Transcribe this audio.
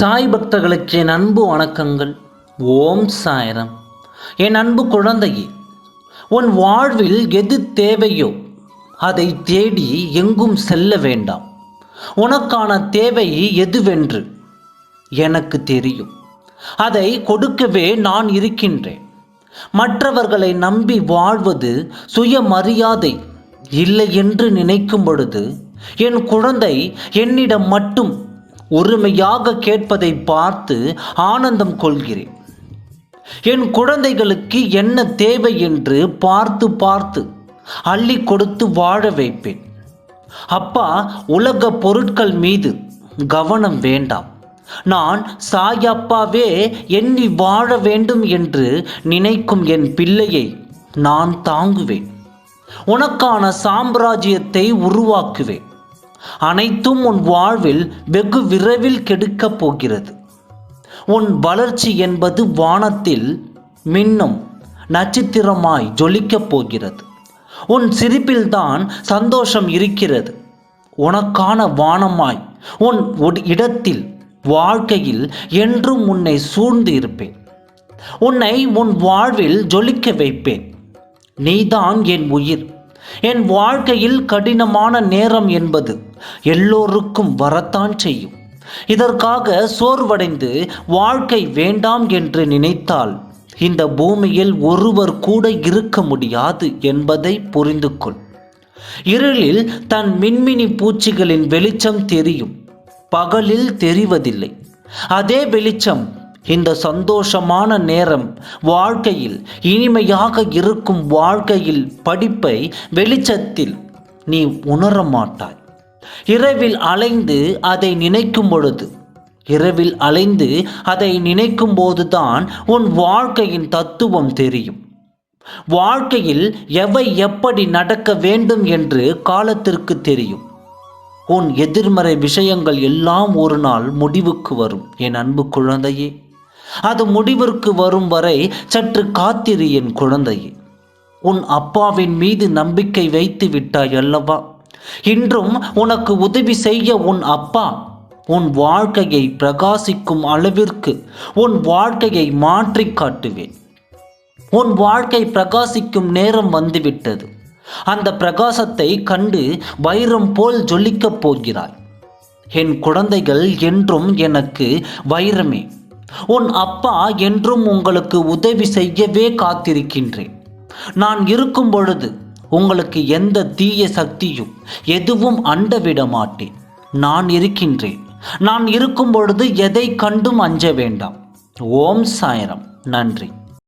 சாய் பக்தர்களுக்கு என் அன்பு வணக்கங்கள். ஓம் சாய்ரம். என் அன்பு குழந்தையே உன் வாழ்வில் எது தேவையோ அதை தேடி எங்கும் செல்ல வேண்டாம். உனக்கான தேவை எதுவென்று எனக்கு தெரியும். அதை கொடுக்கவே நான் இருக்கின்றேன். மற்றவர்களை நம்பி வாழ்வது சுயமரியாதை இல்லை என்று நினைக்கும் பொழுது என் குழந்தை என்னிடம் மட்டும் ஒருமையாக கேட்பதை பார்த்து ஆனந்தம் கொள்கிறேன். என் குழந்தைகளுக்கு என்ன தேவை என்று பார்த்து பார்த்து அள்ளி கொடுத்து வாழ வைப்பேன். அப்பா உலக பொருட்கள் மீது கவனம் வேண்டாம். நான் சாயப்பாவே எண்ணி வாழ வேண்டும் என்று நினைக்கும் என் பிள்ளையை நான் தாங்குவேன். உனக்கான சாம்ராஜ்யத்தை உருவாக்குவேன். அனைத்தும் உன் வாழ்வில் வெகு விரைவில் கெடுக்கப் போகிறது. உன் வளர்ச்சி என்பது வானத்தில் மின்னும் நட்சத்திரமாய் ஜொலிக்கப் போகிறது. உன் சிரிப்பில்தான் சந்தோஷம் இருக்கிறது. உனக்கான வானமாய் உன் இடத்தில் வாழ்க்கையில் என்றும் உன்னை சூழ்ந்து இருப்பேன். உன்னை உன் வாழ்வில் ஜொலிக்க வைப்பேன். நீதான் என் உயிர். என் வாழ்க்கையில் கடினமான நேரம் என்பது எல்லோருக்கும் வரத்தான் செய்யும். இதற்காக சோர்வடைந்து வாழ்க்கை வேண்டாம் என்று நினைத்தால் இந்த பூமியில் ஒருவர் கூட இருக்க முடியாது என்பதை புரிந்து கொள் இருளில் தன் மின்மினி பூச்சிகளின் வெளிச்சம் தெரியும். பகலில் தெரிவதில்லை. அதே வெளிச்சம் இந்த சந்தோஷமான நேரம் வாழ்க்கையில் இனிமையாக இருக்கும் வாழ்க்கையில் படிப்பை வெளிச்சத்தில் நீ உணர மாட்டாய். இரவில் அலைந்து அதை நினைக்கும் பொழுது இரவில் அலைந்து அதை நினைக்கும் போதுதான் உன் வாழ்க்கையின் தத்துவம் தெரியும். வாழ்க்கையில் எவை எப்படி நடக்க வேண்டும் என்று காலத்திற்கு தெரியும். உன் எதிர்மறை விஷயங்கள் எல்லாம் ஒரு நாள் முடிவுக்கு வரும். என் அன்பு குழந்தையே. அது முடிவிற்கு வரும் வரை சற்று காத்திரு என் குழந்தையே. உன் அப்பாவின் மீது நம்பிக்கை வைத்து விட்டாய் அல்லவா? இன்றும் உனக்கு உதவி செய்ய உன் அப்பா உன் வாழ்க்கையை பிரகாசிக்கும் அளவிற்கு உன் வாழ்க்கையை மாற்றி காட்டுவேன். உன் வாழ்க்கை பிரகாசிக்கும் நேரம் வந்துவிட்டது. அந்த பிரகாசத்தை கண்டு வைரம் போல் ஜொலிக்கப் போகிறாய். என் குழந்தைகள் என்றும் எனக்கு வைரமே. உன் அப்பா என்றும் உங்களுக்கு உதவி செய்யவே காத்திருக்கின்றேன். நான் இருக்கும் பொழுது உங்களுக்கு எந்த தீய சக்தியும் எதுவும் அண்டவிட மாட்டேன். நான் இருக்கின்றேன். நான் இருக்கும் பொழுது எதை கண்டும் அஞ்ச வேண்டாம். ஓம் சாயரம். நன்றி.